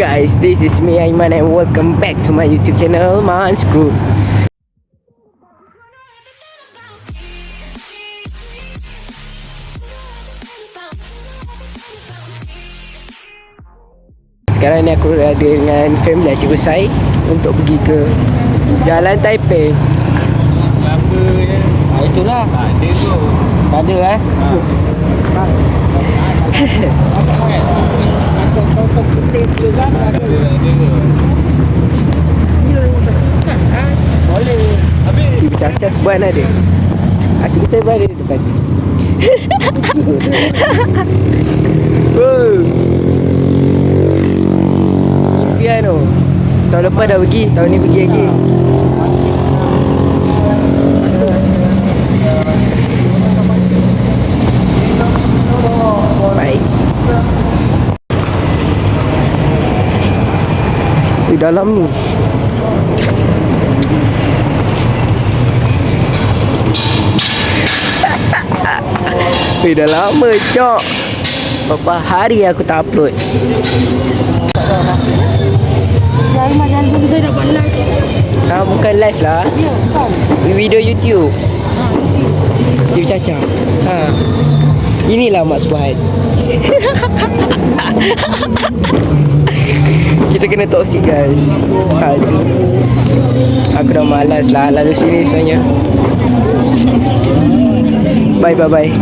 guys, this is me Aiman and welcome back to my YouTube channel Man's Group. Sekarang ni aku ada dengan family Cikgu Sai untuk pergi ke Jalan Taipei. Lama je. Ah itulah. Tak ada tu. Tak ada eh. Aku kau kan Macam-macam sebuah ada. Ah Cikgu Sai berada di depan. Impian tu. Tahun lepas dah pergi, tahun ni pergi lagi. Baik. Di dalam ni. Eh dah lama cok Berapa hari aku tak upload. Ah bukan live lah Ya? Video YouTube Ha, YouTube Caca ha. Inilah Mak Suhaid Kita kena toxic guys. Aduh. Aku dah malas lah lalu sini sebenarnya. Bye bye bye.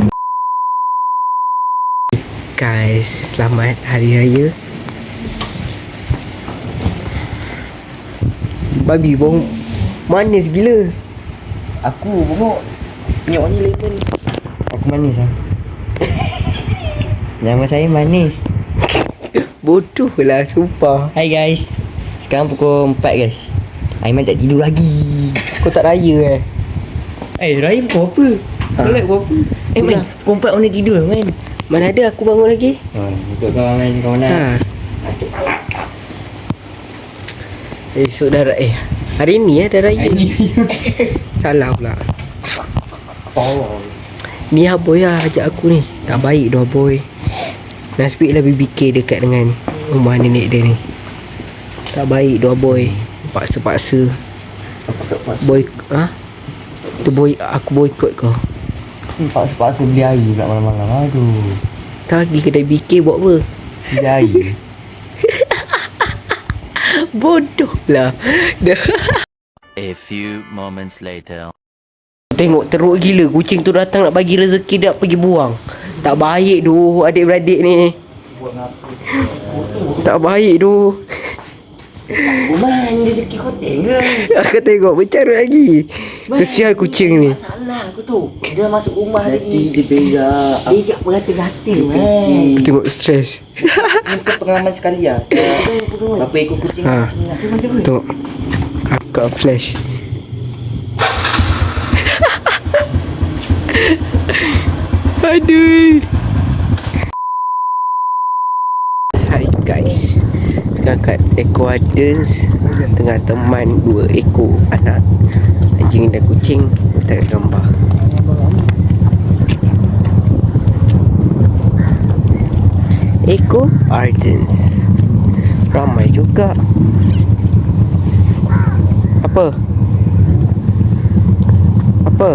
Guys, selamat Hari Raya. Babi bong manis gila. Aku bengok. Nyok ni lain Aku manis lah. Nama saya manis Bodoh lah sumpah. Hai guys. Sekarang pukul 4 guys. Aiman tak tidur lagi. Kau tak raya eh? Eh, Rahim kau apa? Ha. Kau like kau apa? Eh man Pukul 4 mana tidur man Mana ada aku bangun lagi? Oh, untuk kau main kau nak. Ha Esok dah raya Eh Hari ni eh dah raya. Salah pula. Oh. Ni aboy lah ajak aku ni. Tak baik dah boy Nasib lah BBK dekat dengan Rumah nenek dia ni Tak baik dah boy Paksa-paksa Aku tak pas. Boy ha? Tu boy Aku boykot kau Paksa-paksa beli air pula malam-malam. Aduh. Tak pergi kedai BK buat apa Beli air. Bodoh lah Dah A few moments later. Tengok teruk gila Kucing tu datang nak bagi rezeki Nak pergi buang Tak baik tu Adik-beradik ni Tak baik tu Rumah ni rezeki kau tengok. Aku tengok bercarut lagi Kesian kucing ni Salah aku tu. Dia masuk rumah lagi. Dia berak. Dia jak bergata-gata Aku tengok stres Untuk pengalaman sekali lah. Berapa ekor kucing Ha. ha. Tengok Aku kat flash Aduh. Hai guys. Sekarang kat Eco Gardens Tengah teman dua ekor anak. Anjing dan kucing Tengah gambar. Eco Gardens Ramai juga. Apa? Apa?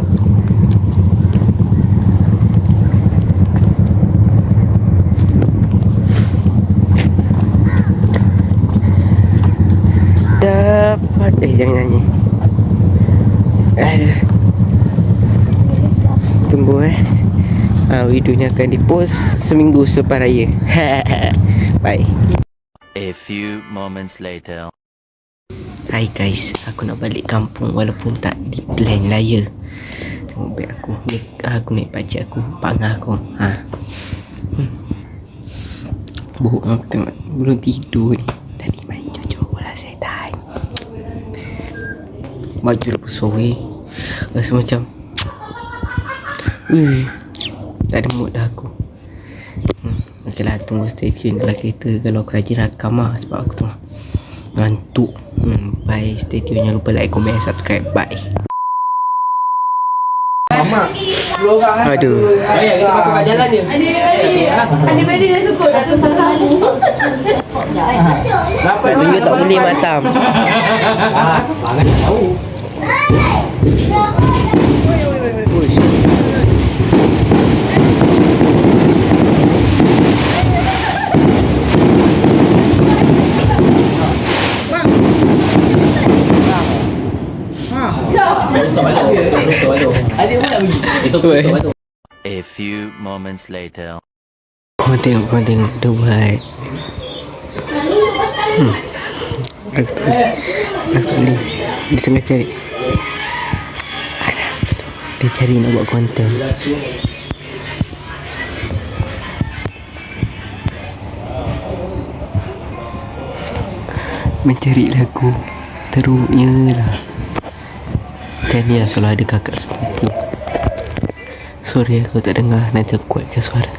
Dapat Eh jangan nyanyi Aduh Tunggu eh ha, Videonya akan dipost Seminggu selepas raya Bye A few moments later. Hai guys, aku nak balik kampung walaupun tak di plan raya. Tengok beg aku, ni aku naik pakcik aku, pak ngah aku. Ha. Hmm. Buruk aku tengok belum tidur ni. Tadi main cucu Baju dah besar Rasa macam Ui, tak ada mood dah aku. Hmm. Okay lah, tunggu stay tune kalau kereta kalau aku rajin rakam lah sebab aku tengah ngantuk. Hmm, bye. Stay tune. Jangan lupa like, comment, subscribe. Bye. Mama Aduh. Ayah kita pakai kat jalan dia. Adik-adik dah sebut Datuk Salamu. Kenapa? Tak tunjuk tak boleh matam. Ah, mana tahu. Push. Adik pun nak pergi. Itu Tu, eh. betul. A few moments later. Kau tengok, kau tengok. Dia buat. Hmm. Aku tak boleh. Tengah cari. Nak buat konten. Mencari lagu teruknya lah. Kan ya kalau ada kakak sepupu. Sorry aku tak dengar Nanti aku kuatkan suara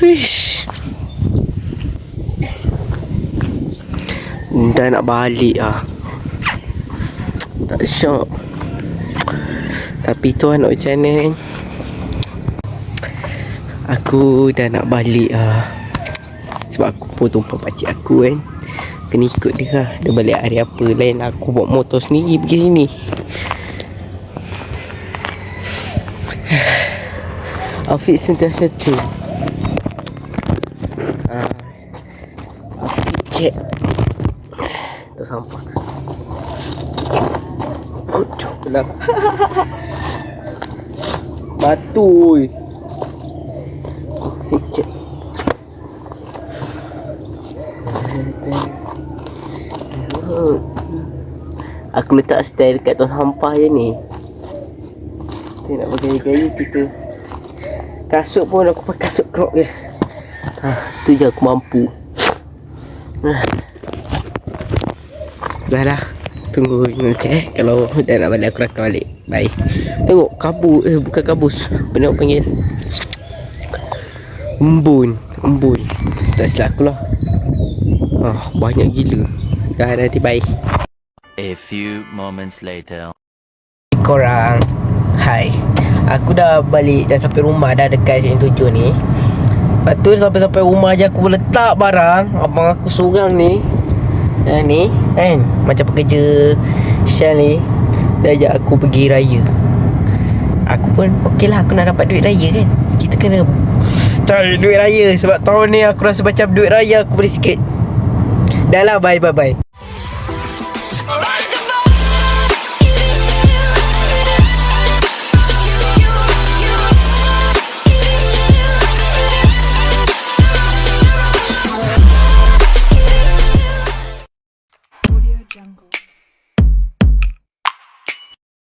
Wish Dah nak balik ah. Tak syok. Tapi tuan nak macam kan Aku dah nak balik ah. Sebab aku pun tumpah pakcik aku kan. Kena ikut dia lah Dia balik hari apa Lain aku bawa motor sendiri pergi sini. Outfit sentiasa tu. Ah, Outfit cek Sampah Kocok lah Batu oi. Aku letak style dekat tong sampah je ni. Kita nak bergaya-gaya kita. Kasut pun aku pakai kasut crop je. Ha, Tu je aku mampu. Ha. Dah dah Tunggu nanti eh Kalau dah nak balik aku rakam balik. Bye. Tengok kabut Eh bukan kabus. Benda aku panggil Embun. Embun. Tak silap aku lah. Ah, banyak gila. Dah nanti bye. A few moments later. korang. Hai. Aku dah balik Dah sampai rumah Dah dekat Syekh tujuh ni. Lepas tu sampai-sampai rumah je Aku letak barang. Abang aku seorang ni ha, Ni. Kan? Macam pekerja Shell ni Dia ajak aku pergi raya. Aku pun Okey lah aku nak dapat duit raya kan? Kita kena Cari duit raya. Sebab tahun ni aku rasa macam duit raya Aku boleh sikit. Dah lah bye bye bye